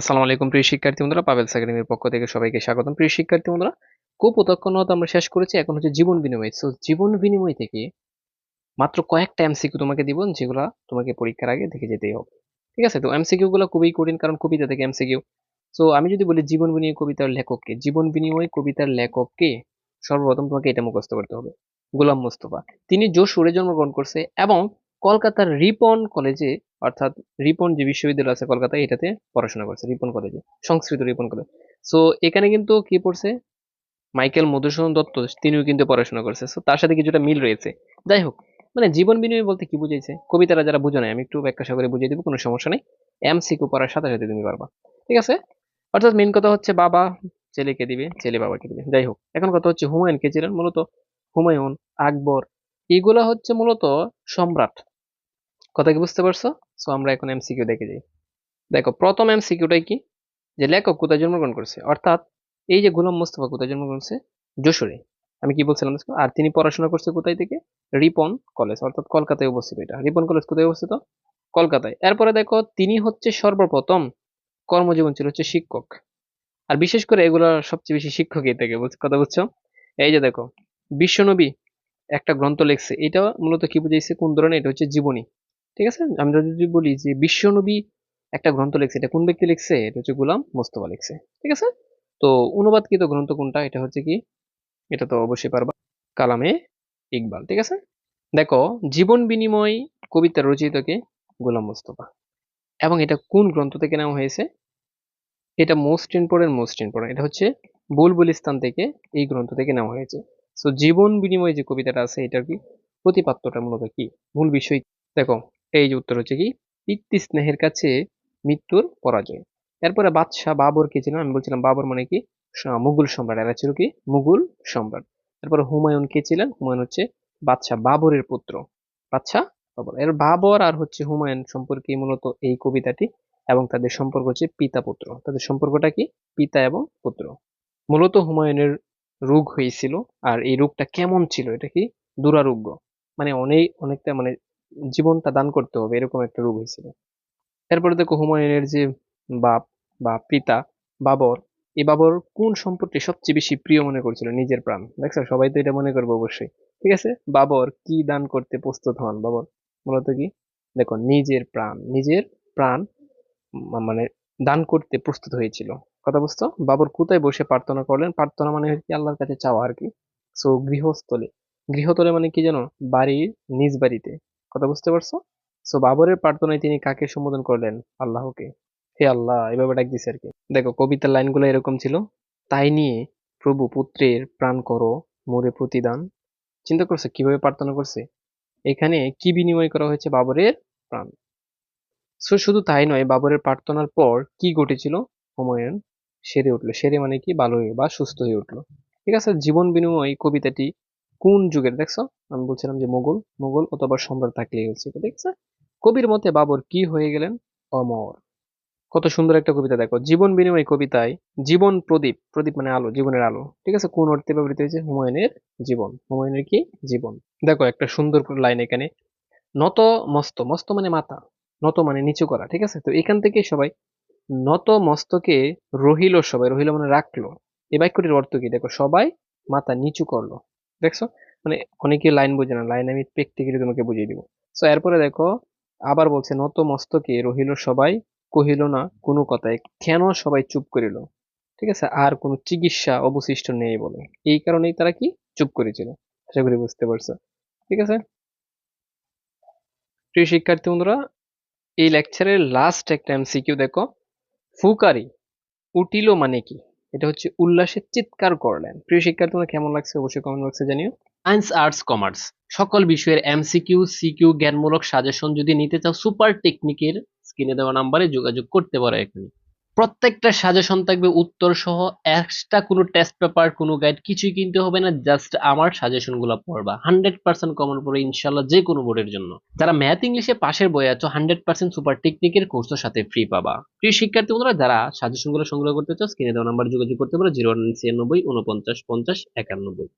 আসসালামু আলাইকুম, প্রিয় শিক্ষার্থী বন্ধুরা। পাবেলস একাডেমির পক্ষ থেকে সবাইকে স্বাগতম। প্রিয় শিক্ষার্থী বন্ধুরা কোপতক্ষণতা আমরা শেষ করেছি। এখন হচ্ছে জীবন বিনিময়। সো জীবন বিনিময় থেকে মাত্র কয়েকটা এমসিকিউ তোমাকে দিব, যেগুলো তোমাকে পরীক্ষার আগে দেখে যেতেই হবে। ঠিক আছে? তো এমসিকিউ গুলো খুবই কঠিন, কারণ কবিতা থেকে এমসিকিউ সো আমি যদি বলি জীবন বিনিময় কবিতার লেখককে, জীবন বিনিময় কবিতার লেখককে সর্বপ্রথম তোমাকে এটা মুখস্থ করতে হবে। গোলাম মোস্তফা। তিনি যশোরে জন্মগ্রহণ করছে এবং কলকাতার রিপন কলেজে, অর্থাৎ রিপন যে বিশ্ববিদ্যালয় আছে কলকাতায়, এটাতে পড়াশোনা করছে, রিপন কলেজে, সংস্কৃত রিপন কলেজ। সো এখানে কিন্তু কি পড়ছে? মাইকেল মধুসূদন দত্ত, তিনিও কিন্তু পড়াশোনা করছে। সো তার সাথে কিছুটা মিল রয়েছে। যাই হোক মানে জীবন বিনিময় বলতে কি বুঝাইছে কবিতারা যারা বুঝে নাই, আমি একটু ব্যাখ্যা করে বুঝিয়ে দেবো, কোনো সমস্যা নেই। এমসিকিউ পড়ার সাথে সাথে তুমি পারবা। ঠিক আছে? অর্থাৎ মেন কথা হচ্ছে বাবা ছেলেকে দিবে, ছেলে বাবাকে দিবে। যাই হোক, এখন কথা হচ্ছে হুমায়ুন কে ছিলেন? মূলত হুমায়ুন, আকবর। এগুলা হচ্ছে মূলত সম্রাট। কথা কি বুঝতে পারছ? সো আমরা এখন এমসিকিউ দেখে যাই। দেখো, প্রথম এমসিকিউটাই কি? যে লেখক কোথায় জন্মগ্রহণ করছে? অর্থাৎ এই যে গোলাম মোস্তফা কোথায় জন্মগ্রহণ করছে? যশোরে। আমি কি বলছিলাম আর তিনি পড়াশোনা করছে কোথায় থেকে? রিপন কলেজ, অর্থাৎ কলকাতায় অবস্থিত এটা। রিপন কলেজ কোথায় অবস্থিত? কলকাতায়। এরপরে দেখো, তিনি হচ্ছে সর্বপ্রথম কর্মজীবন ছিল হচ্ছে শিক্ষক। আর বিশেষ করে এগুলো সবচেয়ে বেশি শিক্ষকই থেকে কথা বুঝছ? এই যে দেখো, বিশ্বনবী একটা গ্রন্থ লিখছে। এটা মূলত কি বুঝাইছে? কোন ধরনের? এটা হচ্ছে জীবনী। ঠিক আছে? আমরা যদি বলি যে বিশ্বনবী একটা গ্রন্থ লিখছে, এটা কোন ব্যক্তি লিখছে? এটা হচ্ছে গুলাম মোস্তফা লিখছে। ঠিক আছে? তো অনুবাদকৃত গ্রন্থ কোনটা? এটা হচ্ছে কি? এটা তো অবশ্যই পারবা। কালামে ইকবাল। ঠিক আছে? দেখো, জীবন বিনিময় কবিতার রচিতকে গোলাম মোস্তফা। এবং এটা কোন গ্রন্থ থেকে নেওয়া হয়েছে? এটা মোস্ট ইম্পর্টেন্ট মোস্ট ইম্পর্টেন্ট এটা হচ্ছে বুলবুলিস্তান থেকে এই গ্রন্থ থেকে নেওয়া হয়েছে। সো জীবন বিনিময় যে কবিতাটা আছে, এটার কি? প্রতিপাত্যটা মূলত কি? মূল বিষয় দেখো এই যে উত্তর হচ্ছে কি? পিতৃ স্নেহের কাছে মৃত্যুর পরাজয়। এরপরে বাদশাহ বাবর কে ছিলেন? আমি বলছিলাম বাবর মানে কি? মুঘল সম্রাট। এরা ছিল কি? মুঘল সম্রাট। তারপরে হুমায়ুন কে ছিলেন? হুমায়ুন হচ্ছে বাদশাহ বাবরের পুত্র। বাদশাহ বাবর। এর বাবর আর হচ্ছে হুমায়ুন সম্পর্কে মূলত এই কবিতাটি এবং তাদের সম্পর্ক হচ্ছে পিতা পুত্র। তাদের সম্পর্কটা কি? পিতা এবং পুত্র। মূলত হুমায়ুনের রোগ হয়েছিল। আর এই রোগটা কেমন ছিল? এটা কি? দুরারোগ্য। মানে অনেক, অনেকটা মানে জীবনটা দান করতে হবে, এরকম একটা রোগ হয়েছিল। এরপরে দেখো হুমায়ুনের যে বাপ বা পিতা, বাবর, এই বাবর কোন সম্পত্তি সবচেয়ে বেশি প্রিয় মনে করছিল? নিজের প্রাণ। দেখছ? সবাই তো এটা মনে করব অবশ্যই। ঠিক আছে? বাবর কি দান করতে প্রস্তুত হন? বাবর, মূলত কি? দেখো, নিজের প্রাণ নিজের প্রাণ মানে দান করতে প্রস্তুত হয়েছিল। কথা বুঝতো বাবর কোথায় বসে প্রার্থনা করলেন? প্রার্থনা মানে কি? আল্লাহর কাছে চাওয়া আর কি। সো গৃহস্থলে। গৃহতলে মানে কি জানো? বাড়ির নিজ বাড়িতে। কথা বুঝতে পারছ? সো বাবরের প্রার্থনায় তিনি কাকে সম্বোধন করলেন? আল্লাহকে। হে আল্লাহ, এভাবে ডাক দিছে আর কি দেখো, কবিতার লাইনগুলো এরকম ছিল, তাই নিয়ে প্রভু পুত্রের প্রাণ করো, মোরে প্রতিদান। চিন্তা করছে, কীভাবে প্রার্থনা করছে? এখানে কি বিনিময় করা হয়েছে বাবরের প্রাণ? সো শুধু তাই নয়, বাবরের প্রার্থনার পর কি ঘটেছিল? হুমায়ুন সেরে উঠল। সেরে মানে কি? ভালো হয়ে বা সুস্থ হয়ে উঠল। ঠিক আছে? জীবন বিনিময় কবিতাটি কোন যুগের? দেখছ? আমি বলছিলাম যে মোগল। মোগল অথবা সম্রাট হচ্ছে ঠিক আছে কবির মতে বাবর কি হয়ে গেলেন? অমর। কত সুন্দর একটা কবিতা, দেখো। জীবন বিনিময় কবিতায় জীবন প্রদীপ প্রদীপ মানে আলো, জীবনের আলো। ঠিক আছে? কোন অর্থে ব্যবহৃত হয়েছে? হুমায়ুনের জীবন। হুমায়ুনের কি? জীবন। দেখো, একটা সুন্দর লাইন এখানে। নত মস্ত মস্ত মানে মাথা, নত মানে নিচু করা, ঠিক আছে? তো এখান থেকে সবাই, নত মস্তকে রহিল সবাই, রহিল মানে রাখল। এই বাক্যটির অর্থ কি? দেখো, সবাই মাথা নিচু করল। দেখছ? মানে অনেকে লাইন বোঝে না। লাইন আমি প্র্যাকটিক্যালি তোমাকে বুঝিয়ে দিব। সো এরপরে দেখো, আবার বলছে, নত মস্তকে রহিল সবাই, কহিল না কোনো কথায়, কেন সবাই চুপ করিল? ঠিক আছে? আর কোনো চিকিৎসা অবশিষ্ট নেই বলে। এই কারণেই তারা কি? চুপ করেছিল। আশা করি বুঝতে পারছ। ঠিক আছে? প্রিয় শিক্ষার্থী বন্ধুরা, এই লেকচারের লাস্ট একটা এমসিকিউ দেখো। ফুকারি, উঠিল মানে কি? এটা হচ্ছে উল্লাসের চিৎকার করলেন। প্রিয় শিক্ষার্থী, তোমার কেমন লাগছে? অবশ্যই কমেন্ট বক্সে জানিও। সায়েন্স আর্টস কমার্স সকল বিষয়ের এমসিকিউ সিকিউ জ্ঞানমূলক সাজেশন যদি নিতে চাও সুপার টেকনিকের স্ক্রিনে দেওয়া নাম্বারে যোগাযোগ করতে পারো এখানে প্রত্যেকটা সাজেশন থাকবে, উত্তর সহ এক্সট্রা কোনো টেস্ট পেপার কোনো গাইড কিছুই কিনতে হবে না জাস্ট আমার সাজেশনগুলো পড়বা। হান্ড্রেড পার্সেন্ট কমন পড়ে ইনশাল্লাহ যে কোনো বোর্ডের জন্য। যারা ম্যাথ ইংলিশে পাশের বই আছো হান্ড্রেড পার্সেন্ট সুপার টেকনিকের কোর্সের সাথে ফ্রি পাবা। প্রিয় শিক্ষার্থী বন্ধুরা, যারা সাজেশনগুলো সংগ্রহ করতে চাও স্ক্রিনে দেওয়া নাম্বার যোগাযোগ করতে পারো জিরো ওয়ান ছিয়ানব্বই উনপঞ্চাশ পঞ্চাশ একানব্বই।